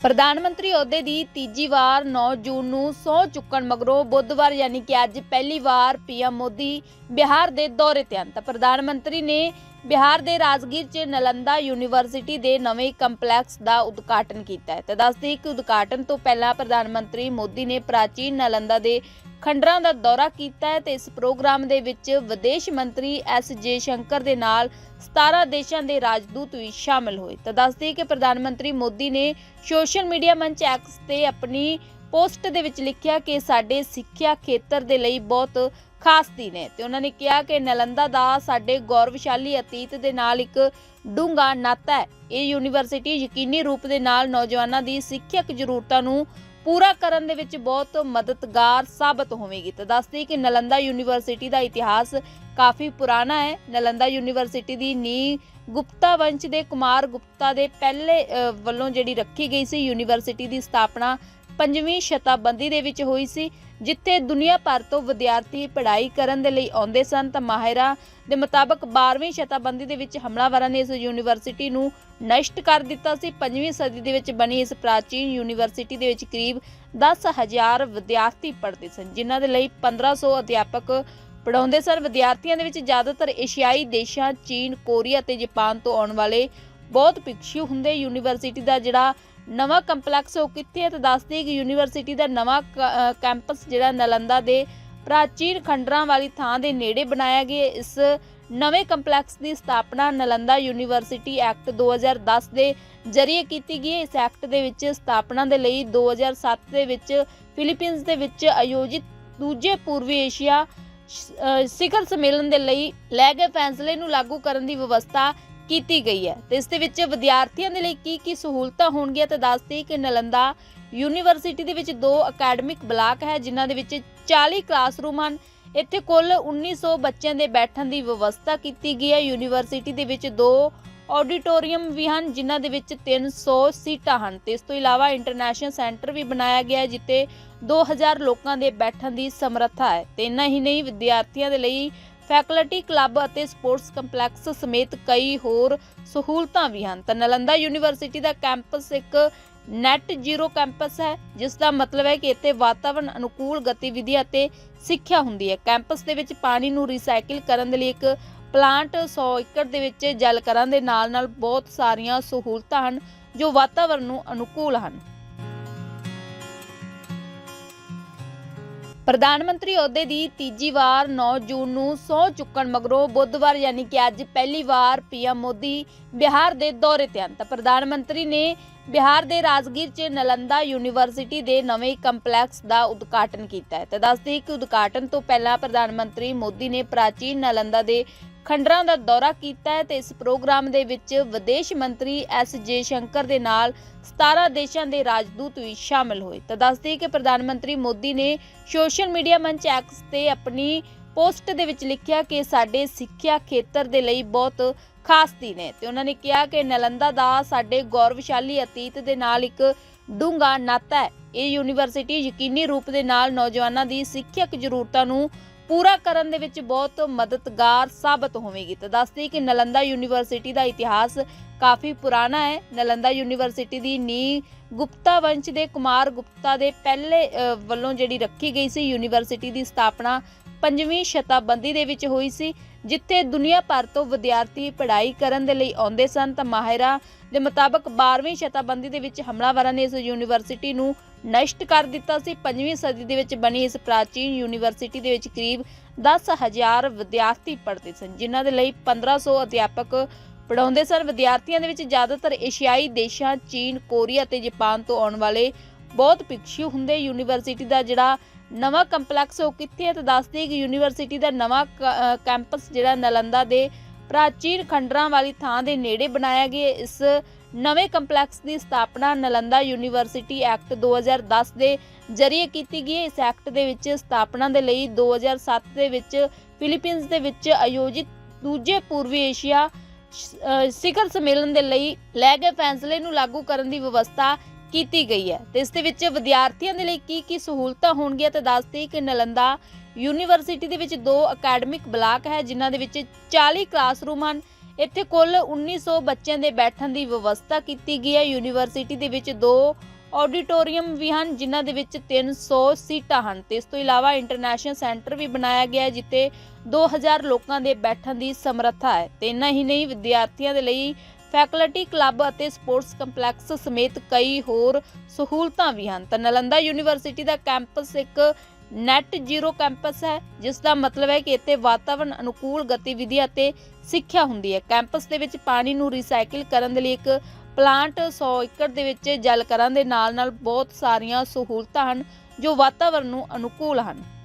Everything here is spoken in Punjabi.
ਪ੍ਰਧਾਨ ਮੰਤਰੀ ਅਹੁਦੇ ਦੀ ਤੀਜੀ ਵਾਰ 9 ਜੂਨ ਨੂੰ ਸਹੁੰ ਚੁੱਕਣ ਮਗਰੋਂ ਬੁੱਧਵਾਰ ਯਾਨੀ ਕਿ ਅੱਜ ਪਹਿਲੀ ਵਾਰ ਪੀਐਮ ਮੋਦੀ ਬਿਹਾਰ ਦੇ ਦੌਰੇ ਤੇ ਹਨ। ਤਾਂ ਪ੍ਰਧਾਨ ਮੰਤਰੀ ਨੇ ਬਿਹਾਰ ਦੇ ਰਾਜਗੀਰ 'ਚ ਨਲੰਦਾ ਯੂਨੀਵਰਸਿਟੀ ਦੇ ਨਵੇਂ ਕੰਪਲੈਕਸ ਦਾ ਉਦਘਾਟਨ ਕੀਤਾ ਹੈ। ਤੇ ਦੱਸਦੀ ਕਿ ਉਦਘਾਟਨ ਤੋਂ ਪਹਿਲਾਂ ਪ੍ਰਧਾਨ ਮੰਤਰੀ ਮੋਦੀ ਨੇ ਪ੍ਰਾਚੀਨ ਨਲੰਦਾ ਦੇ ਖੰਡਰਾਂ ਦਾ ਦੌਰਾ ਕੀਤਾ ਹੈ ਤੇ ਇਸ ਪ੍ਰੋਗਰਾਮ ਦੇ ਵਿੱਚ ਵਿਦੇਸ਼ ਮੰਤਰੀ ਐਸ ਜੇ ਸ਼ੰਕਰ ਦੇ ਨਾਲ 17 ਦੇਸ਼ਾਂ ਦੇ ਰਾਜਦੂਤ ਵੀ ਸ਼ਾਮਲ ਹੋਏ। ਤਾਂ ਦੱਸਦੀ ਕਿ ਪ੍ਰਧਾਨ ਮੰਤਰੀ ਮੋਦੀ ਨੇ ਸੋਸ਼ਲ ਮੀਡੀਆ ਮੰਚ ਐਕਸ ਤੇ ਆਪਣੀ ਪੋਸਟ ਦੇ ਵਿੱਚ ਲਿਖਿਆ ਕਿ ਸਾਡੇ ਸਿੱਖਿਆ ਖੇਤਰ ਦੇ ਲਈ ਬਹੁਤ ਖਾਸ ਦਿਨ ਤੇ ਉਹਨਾਂ ਨੇ ਕਿਹਾ ਕਿ ਨਲੰਦਾ ਦਾ ਸਾਡੇ ਗੌਰਵਸ਼ਾਲੀ ਅਤੀਤ ਦੇ ਨਾਲ ਇੱਕ ਡੂੰਘਾ ਨਾਤਾ ਹੈ। ਇਹ ਯੂਨੀਵਰਸਿਟੀ ਯਕੀਨੀ ਰੂਪ ਦੇ ਨਾਲ ਨੌਜਵਾਨਾਂ ਦੀ ਸਿੱਖਿਅਕ ਜ਼ਰੂਰਤਾਂ ਨੂੰ ਪੂਰਾ ਕਰਨ ਦੇ ਵਿੱਚ ਬਹੁਤ ਮਦਦਗਾਰ ਸਾਬਤ ਹੋਵੇਗੀ। ਤਾਂ ਦੱਸਦੀ ਕਿ ਨਲੰਦਾ ਯੂਨੀਵਰਸਿਟੀ ਦਾ ਇਤਿਹਾਸ ਕਾਫੀ ਪੁਰਾਣਾ ਹੈ। ਨਲੰਦਾ ਯੂਨੀਵਰਸਿਟੀ ਦੀ ਨੀਂਹ ਗੁਪਤਾ ਵੰਸ਼ ਦੇ ਕੁਮਾਰ ਗੁਪਤਾ ਦੇ ਪਹਿਲੇ ਵੱਲੋਂ ਜਿਹੜੀ ਰੱਖੀ ਗਈ ਸੀ, ਯੂਨੀਵਰਸਿਟੀ ਦੀ ਸਥਾਪਨਾ ਪੰਜਵੀਂ ਸ਼ਤਾਬਦੀ ਦੇ ਵਿੱਚ ਹੋਈ ਸੀ, ਜਿੱਥੇ ਦੁਨੀਆ ਭਰ ਤੋਂ ਵਿਦਿਆਰਥੀ ਪੜ੍ਹਾਈ ਕਰਨ ਦੇ ਲਈ ਆਉਂਦੇ ਸਨ, ਤਾਂ ਮਾਹਿਰਾਂ ਦੇ ਮੁਤਾਬਕ 12ਵੀਂ ਸ਼ਤਾਬਦੀ ਦੇ ਵਿੱਚ ਹਮਲਾਵਰਾਂ ਨੇ ਇਸ ਯੂਨੀਵਰਸਿਟੀ ਨੂੰ ਨਸ਼ਟ ਕਰ ਦਿੱਤਾ ਸੀ। ਪੰਜਵੀਂ ਸਦੀ ਦੇ ਵਿੱਚ ਬਣੀ ਇਸ ਪ੍ਰਾਚੀਨ ਯੂਨੀਵਰਸਿਟੀ ਦੇ ਵਿੱਚ ਕਰੀਬ 10000 ਵਿਦਿਆਰਥੀ ਪੜ੍ਹਦੇ ਸਨ, ਜਿਨ੍ਹਾਂ ਦੇ ਲਈ 1500 ਅਧਿਆਪਕ ਪੜਾਉਂਦੇ ਸਨ। ਵਿਦਿਆਰਥੀਆਂ ਦੇ ਵਿੱਚ ਜ਼ਿਆਦਾਤਰ ਏਸ਼ੀਆਈ ਦੇਸ਼ਾਂ, ਚੀਨ, ਕੋਰੀਆ ਤੇ ਜਾਪਾਨ ਤੋਂ ਆਉਣ ਵਾਲੇ ਬਹੁਤ ਪਿਕਸ਼ੂ ਹੁੰਦੇ ਯੂਨੀਵਰਸਿਟੀ ਦਾ ਜਿਹੜਾ ਨਵਾਂ ਕੰਪਲੈਕਸ ਉਹ ਕਿੱਥੇ ਹੈ ਤਾਂ ਦੱਸਦੇ ਕਿ ਯੂਨੀਵਰਸਿਟੀ ਦਾ ਨਵਾਂ ਕੈਂਪਸ ਜਿਹੜਾ ਨਲੰਦਾ ਦੇ ਪ੍ਰਾਚੀਨ ਖੰਡਰਾਂ ਵਾਲੀ ਥਾਂ ਦੇ ਨੇੜੇ ਬਣਾਇਆ ਗਿਆ ਇਸ ਨਵੇਂ ਕੰਪਲੈਕਸ ਦੀ ਸਥਾਪਨਾ ਨਲੰਦਾ ਯੂਨੀਵਰਸਿਟੀ ਐਕਟ 2010 ਦੇ ਜ਼ਰੀਏ ਕੀਤੀ ਗਈ ਹੈ। ਇਸ ਐਕਟ ਦੇ ਵਿੱਚ ਸਥਾਪਨਾ ਦੇ ਲਈ 2007 ਦੇ ਵਿੱਚ ਫਿਲੀਪੀਨਸ ਦੇ ਵਿੱਚ ਆਯੋਜਿਤ ਦੂਜੇ ਪੂਰਬੀ ਏਸ਼ੀਆ ਸਿਖਰ ਸੰਮੇਲਨ ਦੇ ਲਈ ਲੈ ਗਏ ਫੈਸਲੇ ਨੂੰ ਲਾਗੂ ਕਰਨ ਦੀ ਵਿਵਸਥਾ ਕੀਤੀ ਗਈ ਹੈ। ਤੇ ਇਸ ਦੇ ਵਿੱਚ ਵਿਦਿਆਰਥੀਆਂ ਦੇ ਲਈ ਕੀ ਕੀ ਸਹੂਲਤਾਂ ਹੋਣਗੀਆਂ ਤੇ ਦੱਸਦੇ ਕਿ ਨਲੰਦਾ ਯੂਨੀਵਰਸਿਟੀ ਦੇ ਵਿੱਚ ਦੋ ਅਕੈਡਮਿਕ ਬਲਾਕ ਹੈ, ਜਿਨ੍ਹਾਂ ਦੇ ਵਿੱਚ 40 ਕਲਾਸਰੂਮ ਹਨ। ਇੱਥੇ ਕੁੱਲ 1900 ਬੱਚਿਆਂ ਦੇ ਬੈਠਣ ਦੀ ਵਿਵਸਥਾ ਕੀਤੀ ਗਈ ਹੈ। ਯੂਨੀਵਰਸਿਟੀ ਦੇ ਵਿੱਚ ਦੋ ਆਡੀਟੋਰੀਅਮ ਵੀ ਹਨ, ਜਿਨ੍ਹਾਂ ਦੇ ਵਿੱਚ 300 ਸੀਟਾਂ ਹਨ। ਤੇ ਇਸ ਤੋਂ ਇਲਾਵਾ ਇੰਟਰਨੈਸ਼ਨਲ ਸੈਂਟਰ ਵੀ ਬਣਾਇਆ ਗਿਆ ਹੈ, ਜਿੱਥੇ 2000 ਲੋਕਾਂ ਦੇ ਬੈਠਣ ਦੀ ਸਮਰੱਥਾ ਹੈ। ਤੇ ਇੰਨਾ ਹੀ ਨਹੀਂ, ਵਿਦਿਆਰਥੀਆਂ ਦੇ ਲਈ ਫੈਕਲਟੀ ਕਲੱਬ ਅਤੇ ਸਪੋਰਟਸ ਕੰਪਲੈਕਸ ਸਮੇਤ ਕਈ ਹੋਰ ਸਹੂਲਤਾਂ ਵੀ ਹਨ। ਤਾਂ ਨਲੰਦਾ ਯੂਨੀਵਰਸਿਟੀ ਦਾ ਕੈਂਪਸ ਇੱਕ ਨੈਟ ਜ਼ੀਰੋ ਕੈਂਪਸ ਹੈ, ਜਿਸ ਦਾ ਮਤਲਬ ਹੈ ਕਿ ਇੱਥੇ ਵਾਤਾਵਰਣ ਅਨੁਕੂਲ ਗਤੀਵਿਧੀਆਂ ਅਤੇ ਸਿੱਖਿਆ ਹੁੰਦੀ ਹੈ। ਕੈਂਪਸ ਦੇ ਵਿੱਚ ਪਾਣੀ ਨੂੰ ਰੀਸਾਈਕਲ ਕਰਨ ਦੇ ਲਈ ਇੱਕ ਪਲਾਂਟ 100 ਏਕੜ ਦੇ ਵਿੱਚ ਜਲ ਕਰਨ ਦੇ ਨਾਲ ਨਾਲ ਬਹੁਤ ਸਾਰੀਆਂ ਸਹੂਲਤਾਂ ਹਨ, ਜੋ ਵਾਤਾਵਰਣ ਨੂੰ ਅਨੁਕੂਲ ਹਨ। ਪ੍ਰਧਾਨ ਮੰਤਰੀ ਅਹੁਦੇ ਦੀ ਤੀਜੀ ਵਾਰ 9 ਜੂਨ ਨੂੰ ਸਹੁੰ ਚੁੱਕਣ ਮਗਰੋਂ ਬੁੱਧਵਾਰ ਯਾਨੀ ਕਿ ਅੱਜ ਪਹਿਲੀ ਵਾਰ ਪੀਐਮ ਮੋਦੀ ਬਿਹਾਰ ਦੇ ਦੌਰੇ ਤੇ ਹਨ। ਤਾਂ ਪ੍ਰਧਾਨ ਮੰਤਰੀ ਨੇ ਬਿਹਾਰ ਦੇ ਰਾਜਗੀਰ 'ਚ ਨਲੰਦਾ ਯੂਨੀਵਰਸਿਟੀ ਦੇ ਨਵੇਂ ਕੰਪਲੈਕਸ ਦਾ ਉਦਘਾਟਨ ਕੀਤਾ ਹੈ। ਤਾਂ ਦੱਸਦੀ ਕਿ ਉਦਘਾਟਨ ਤੋਂ ਪਹਿਲਾਂ ਪ੍ਰਧਾਨ ਮੰਤਰੀ ਮੋਦੀ ਨੇ ਪ੍ਰਾਚੀਨ ਨਲੰਦਾ ਦੇ ਖੰਡਰਾਂ ਦਾ ਦੌਰਾ ਕੀਤਾ ਹੈ ਤੇ ਇਸ ਪ੍ਰੋਗਰਾਮ ਦੇ ਵਿੱਚ ਵਿਦੇਸ਼ ਮੰਤਰੀ ਐਸ ਜੇ ਸ਼ੰਕਰ ਦੇ ਨਾਲ 17 ਦੇਸ਼ਾਂ ਦੇ ਰਾਜਦੂਤ ਵੀ ਸ਼ਾਮਲ ਹੋਏ। ਤਾਂ ਦੱਸਦੀ ਕਿ ਪ੍ਰਧਾਨ ਮੰਤਰੀ ਮੋਦੀ ਨੇ ਸੋਸ਼ਲ ਮੀਡੀਆ ਮੰਚ ਐਕਸ ਤੇ ਆਪਣੀ ਪੋਸਟ ਦੇ ਵਿੱਚ ਲਿਖਿਆ ਕਿ ਸਾਡੇ ਸਿੱਖਿਆ ਖੇਤਰ ਦੇ ਲਈ ਬਹੁਤ ਖਾਸ ਦਿਨ ਹੈ ਤੇ ਉਹਨਾਂ ਨੇ ਕਿਹਾ ਕਿ ਨਲੰਦਾ ਦਾ ਸਾਡੇ ਗੌਰਵਸ਼ਾਲੀ ਅਤੀਤ ਦੇ ਨਾਲ ਇੱਕ ਡੂੰਘਾ ਨਾਤਾ ਹੈ। ਇਹ ਯੂਨੀਵਰਸਿਟੀ ਯਕੀਨੀ ਰੂਪ ਦੇ ਨਾਲ ਨੌਜਵਾਨਾਂ ਦੀ ਸਿੱਖਿਅਕ ਜ਼ਰੂਰਤਾਂ ਨੂੰ ਪੂਰਾ ਕਰਨ ਦੇ ਵਿੱਚ ਬਹੁਤ ਮਦਦਗਾਰ ਸਾਬਤ ਹੋਵੇਗੀ। ਤਾਂ ਦੱਸਦੇ ਕਿ ਨਲੰਦਾ ਯੂਨੀਵਰਸਿਟੀ ਦਾ ਇਤਿਹਾਸ ਕਾਫੀ ਪੁਰਾਣਾ ਹੈ। ਨਲੰਦਾ ਯੂਨੀਵਰਸਿਟੀ ਦੀ ਨੀਂਹ ਗੁਪਤਾ ਵੰਸ਼ ਦੇ ਕੁਮਾਰ ਗੁਪਤਾ ਦੇ ਪਹਿਲੇ ਵੱਲੋਂ ਜਿਹੜੀ ਰੱਖੀ ਗਈ ਸੀ, ਯੂਨੀਵਰਸਿਟੀ ਦੀ ਸਥਾਪਨਾ ਪੰਜਵੀਂ ਸ਼ਤਾਬਦੀ ਦੇ ਵਿੱਚ ਹੋਈ ਸੀ, ਜਿੱਥੇ ਦੁਨੀਆ ਭਰ ਤੋਂ ਵਿਦਿਆਰਥੀ ਪੜ੍ਹਾਈ ਕਰਨ ਦੇ ਲਈ ਆਉਂਦੇ ਸਨ। ਤਾਂ ਮਾਹਿਰਾਂ ਦੇ ਮੁਤਾਬਕ 12ਵੀਂ ਸ਼ਤਾਬਦੀ ਦੇ ਵਿੱਚ ਹਮਲਾਵਰਾਂ ਨੇ ਇਸ ਯੂਨੀਵਰਸਿਟੀ ਨੂੰ ਨਸ਼ਟ ਕਰ ਦਿੱਤਾ ਸੀ। ਪੰਜਵੀਂ ਸਦੀ ਦੇ ਵਿੱਚ ਬਣੀ ਇਸ ਪ੍ਰਾਚੀਨ ਯੂਨੀਵਰਸਿਟੀ ਦੇ ਵਿੱਚ ਕਰੀਬ 10000 ਵਿਦਿਆਰਥੀ ਪੜ੍ਹਦੇ ਸਨ, ਜਿਨ੍ਹਾਂ ਦੇ ਲਈ 1500 ਅਧਿਆਪਕ ਪੜਾਉਂਦੇ ਸਨ। ਵਿਦਿਆਰਥੀਆਂ ਦੇ ਵਿੱਚ ਜ਼ਿਆਦਾਤਰ ਏਸ਼ੀਆਈ ਦੇਸ਼ਾਂ, ਚੀਨ, ਕੋਰੀਆ ਤੇ ਜਾਪਾਨ ਤੋਂ ਆਉਣ ਵਾਲੇ ਬਹੁਤ ਪਿਕਸ਼ੂ ਹੁੰਦੇ ਯੂਨੀਵਰਸਿਟੀ ਦਾ ਜਿਹੜਾ ਨਵਾਂ ਕੰਪਲੈਕਸ ਉਹ ਕਿੱਥੇ ਹੈ ਤਾਂ ਦੱਸਦੇ ਕਿ ਯੂਨੀਵਰਸਿਟੀ ਦਾ ਨਵਾਂ ਕੈਂਪਸ ਜਿਹੜਾ ਨਲੰਦਾ ਦੇ ਪ੍ਰਾਚੀਨ ਖੰਡਰਾਂ ਵਾਲੀ ਥਾਂ ਦੇ ਨੇੜੇ ਬਣਾਇਆ ਗਿਆ ਇਸ ਨਵੇਂ ਕੰਪਲੈਕਸ ਦੀ ਸਥਾਪਨਾ ਨਲੰਦਾ ਯੂਨੀਵਰਸਿਟੀ ਐਕਟ 2010 ਦੇ ਜ਼ਰੀਏ ਕੀਤੀ ਗਈ ਇਸ ਐਕਟ ਦੇ ਵਿੱਚ ਸਥਾਪਨਾ ਦੇ ਲਈ 2007 ਦੇ ਵਿੱਚ ਫਿਲੀਪੀਨਸ ਦੇ ਵਿੱਚ ਆਯੋਜਿਤ ਦੂਜੇ ਪੂਰਬੀ ਏਸ਼ੀਆ ਸਿਖਰ ਸੰਮੇਲਨ ਦੇ ਲਈ ਲੈ ਗਏ ਫੈਸਲੇ ਨੂੰ ਲਾਗੂ ਕਰਨ ਦੀ ਵਿਵਸਥਾ ਕੀਤੀ ਗਈ ਹੈ। ਤੇ ਇਸ ਦੇ ਵਿੱਚ ਵਿਦਿਆਰਥੀਆਂ ਦੇ ਲਈ ਕੀ ਕੀ ਸਹੂਲਤਾਂ ਹੋਣਗੀਆਂ ਤੇ ਦੱਸਦੇ ਕਿ ਨਲੰਦਾ ਯੂਨੀਵਰਸਿਟੀ ਦੇ ਵਿੱਚ ਦੋ ਅਕੈਡਮਿਕ ਬਲਾਕ ਹੈ, ਜਿਨ੍ਹਾਂ ਦੇ ਵਿੱਚ 40 ਕਲਾਸਰੂਮ ਹਨ। ਇੱਥੇ ਕੁੱਲ 1900 ਬੱਚਿਆਂ ਦੇ ਬੈਠਣ ਦੀ ਵਿਵਸਥਾ ਕੀਤੀ ਗਈ ਹੈ। ਯੂਨੀਵਰਸਿਟੀ ਦੇ ਵਿੱਚ ਦੋ ਆਡੀਟੋਰੀਅਮ ਵੀ ਹਨ, ਜਿਨ੍ਹਾਂ ਦੇ ਵਿੱਚ 300 ਸੀਟਾਂ ਹਨ। ਤੇ ਇਸ ਤੋਂ ਇਲਾਵਾ ਇੰਟਰਨੈਸ਼ਨਲ ਸੈਂਟਰ ਵੀ ਬਣਾਇਆ ਗਿਆ ਹੈ, ਜਿੱਥੇ 2000 ਲੋਕਾਂ ਦੇ ਬੈਠਣ ਦੀ ਸਮਰੱਥਾ ਹੈ। ਤੇ ਇੰਨਾ ਹੀ ਨਹੀਂ, ਵਿਦਿਆਰਥੀਆਂ ਦੇ ਲਈ ਫੈਕਲਟੀ ਕਲੱਬ ਅਤੇ ਸਪੋਰਟਸ ਕੰਪਲੈਕਸ ਸਮੇਤ ਕਈ ਹੋਰ ਸਹੂਲਤਾਂ ਵੀ ਹਨ। ਤਾਂ ਨਲੰਦਾ ਯੂਨੀਵਰਸਿਟੀ ਦਾ ਕੈਂਪਸ ਇੱਕ ਨੈਟ ਜ਼ੀਰੋ ਕੈਂਪਸ ਹੈ, ਜਿਸ ਦਾ ਮਤਲਬ ਹੈ ਕਿ ਇੱਥੇ ਵਾਤਾਵਰਣ ਅਨੁਕੂਲ ਗਤੀਵਿਧੀਆਂ ਅਤੇ ਸਿੱਖਿਆ ਹੁੰਦੀ ਹੈ। ਕੈਂਪਸ ਦੇ ਵਿੱਚ ਪਾਣੀ ਨੂੰ ਰੀਸਾਈਕਲ ਕਰਨ ਦੇ ਲਈ ਇੱਕ ਪਲਾਂਟ 100 ਏਕੜ ਦੇ ਵਿੱਚ ਜਲ ਕਰਨ ਦੇ ਨਾਲ ਨਾਲ ਬਹੁਤ ਸਾਰੀਆਂ ਸਹੂਲਤਾਂ ਹਨ, ਜੋ ਵਾਤਾਵਰਣ ਨੂੰ ਅਨੁਕੂਲ ਹਨ।